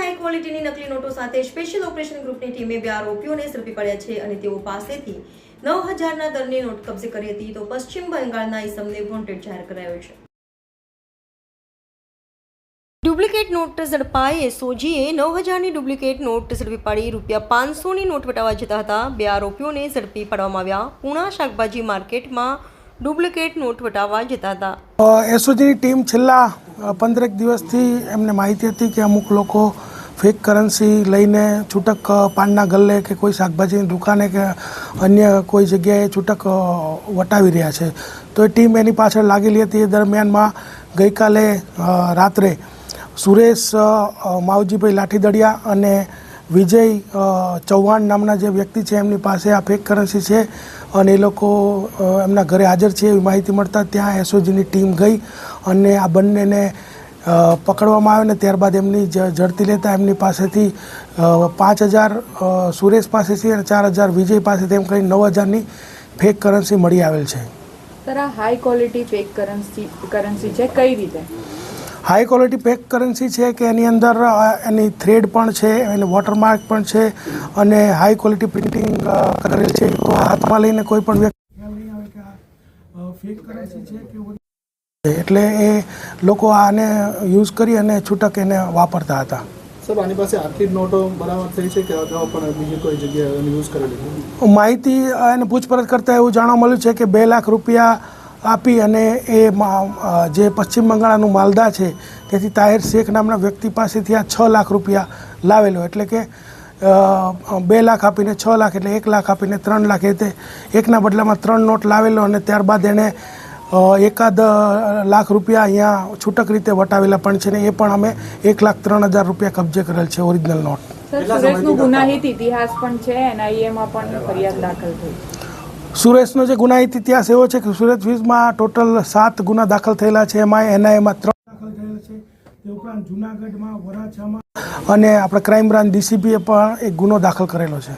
High ક્વોલિટીની નકલી નોટો સાથે સ્પેશિયલ ઓપરેશન ગ્રુપની ટીમે બે આરોપીઓને ઝડપી પડ્યા છે અને તેઓ પાસેથી નવ હજારના દરની નોટ કબજે કરી હતી. તો પશ્ચિમ બંગાળના ઇસમને વોન્ટેડ જાહેર કરાયો છે. ડુપ્લિકેટ નોટ ઝડપાઈ સોજીએ નવ હજારની ડુપ્લિકેટ નોટ ઝડપી પાડી રૂપિયા પાંચસોની નોટ વટાવવા જતા હતા. બે આરોપીઓને ઝડપી પાડવામાં આવ્યા. પૂણા શાકભાજી માર્કેટમાં ડુપ્લિકેટ નોટ વટાવવા જતા હતા. એસઓજીની ટીમ છેલ્લા પંદરેક દિવસથી એમને માહિતી હતી કે અમુક લોકો ફેક કરન્સી લઈને છૂટક પાનના ગલ્લે કે કોઈ શાકભાજીની દુકાને કે અન્ય કોઈ જગ્યાએ છૂટક વટાવી રહ્યા છે. તો એ ટીમ એની પાછળ લાગેલી હતી. એ દરમિયાનમાં ગઈકાલે રાત્રે સુરેશ માવજીભાઈ લાઠીદડિયા અને વિજય ચૌહાણ નામના જે વ્યક્તિ છે એમની પાસે આ ફેક કરન્સી છે અને એ લોકો એમના ઘરે હાજર છે. એવી માહિતી મળતા ત્યાં એસઓજીની ટીમ ગઈ અને આ બંનેને પકડવામાં આવ્યો ને ત્યારબાદ એમની ઝડપી લેતા એમની પાસેથી પાંચ હજાર સુરેશ પાસેથી અને ચાર હજાર વિજય પાસેથી એમ કરી નવ હજારની ફેક કરન્સી મળી આવેલ છે. સર આ high quality fake currency currency છે? કઈ રીતે? હાઈ ક્વોલિટી ફેક કરન્સી છે કે એની અંદર એની થ્રેડ પણ છે એની વોટરમાર્ક પણ છે અને હાઈ ક્વોલિટી પ્રિન્ટિંગ કરેલ છે. તો હાથમાં લઈને કોઈ પણ વ્યક્તિ ફેક કરન્સી છે કે એટલે એ લોકો આને યુઝ કરી અને છૂટક એને વાપરતા હતા. સાહેબ આની પાસે આખી નોટો બરાબર થઈ છે કે અગાઉ પણ બીજી કોઈ જગ્યાએ યુઝ કરેલી માહિતી એને પૂછપરછ કરતાં એવું જાણવા મળ્યું છે કે બે લાખ રૂપિયા આપી અને એ જે પશ્ચિમ બંગાળનું માલદા છે તેથી તાહિર શેખ નામના વ્યક્તિ પાસેથી આ છ લાખ રૂપિયા લાવેલો. એટલે કે બે લાખ આપીને છ લાખ એટલે એક લાખ આપીને ત્રણ લાખ. એ તે એકના બદલામાં ત્રણ નોટ લાવેલો અને ત્યારબાદ એણે એકાદ લાખ રૂપિયા અહીંયા છૂટક રીતે વટાવેલા પણ છે ને એ પણ અમે એક લાખ ત્રણ હજાર રૂપિયા કબજે કરેલ છે ઓરિજિનલ નોટ. ગુનાહિત ઇતિહાસ પણ છે એનઆઈએમાં પણ ફરિયાદ દાખલ થઈ. સુરેશનો જે ગુનાહિત ઇતિહાસ એવો છે કે સુરત ફીઝમાં ટોટલ સાત ગુના દાખલ થયેલા છે એમાં એનઆઈએમાં ત્રણ દાખલ થયેલા છે. તે ઉપરાંત જુનાગઢમાં વરાછામાં અને આપણે ક્રાઇમ બ્રાન્ચ ડીસીપીએ પણ એક ગુનો દાખલ કરેલો છે.